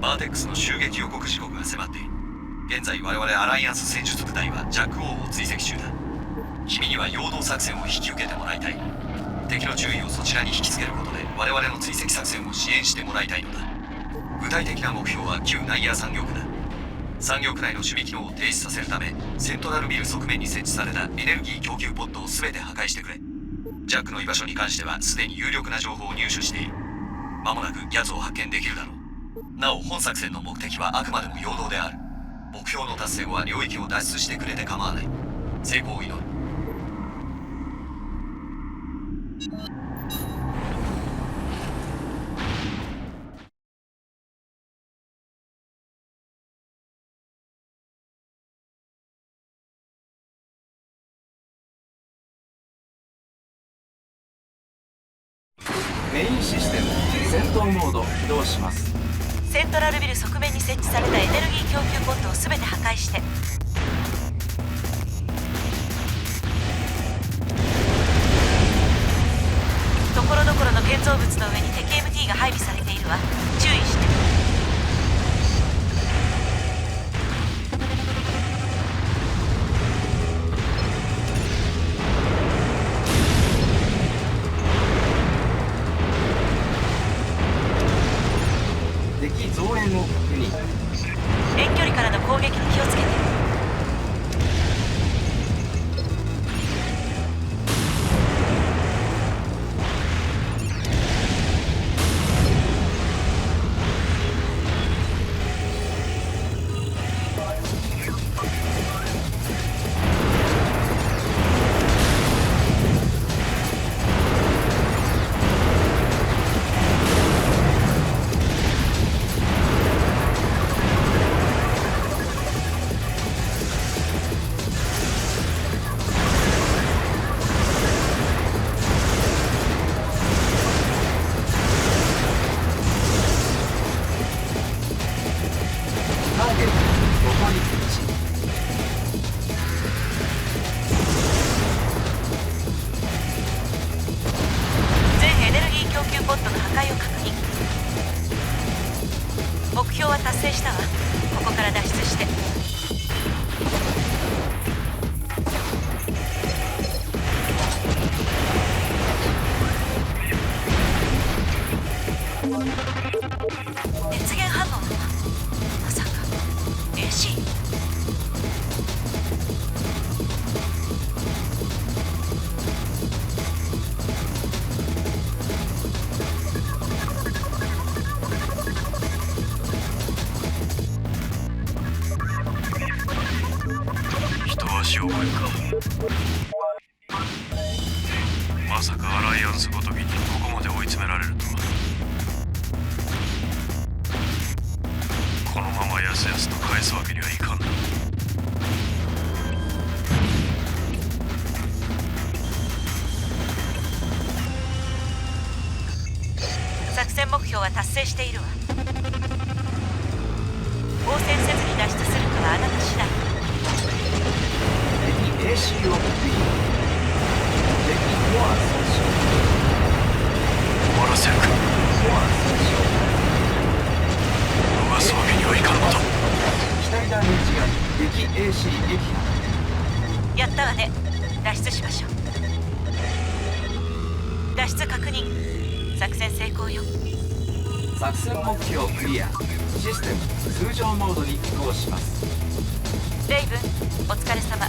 バーテックスの襲撃予告時刻が迫っている。現在我々アライアンス戦術部隊はジャック・オーを追跡中だ。君には陽動作戦を引き受けてもらいたい。敵の注意をそちらに引きつけることで我々の追跡作戦を支援してもらいたいのだ。具体的な目標は旧ナイヤー産業区だ。産業区内の守備機能を停止させるためセントラルビル側面に設置されたエネルギー供給ポットを全て破壊してくれ。ジャックの居場所に関してはすでに有力な情報を入手している。間もなくギャズを発見できるだろう。なお本作戦の目的はあくまでも陽動である。目標の達成後は領域を脱出してくれて構わない。成功を祈る。メインシステム戦闘モード起動します。セントラルビル側面に設置されたエネルギー供給ポットを全て破壊して。ところどころの建造物の上に敵 MT が配備されているわ。注意して。から脱出して。一足遅れかまさかアライアンスごときにここまで追い詰められるとはこのままやすやすと返すわけにはいかん作戦目標は達成しているわ。ったわね。脱出しましょう。脱出確認。作戦成功よ。作戦目標クリア。システム通常モードに移行します。レイブンお疲れ様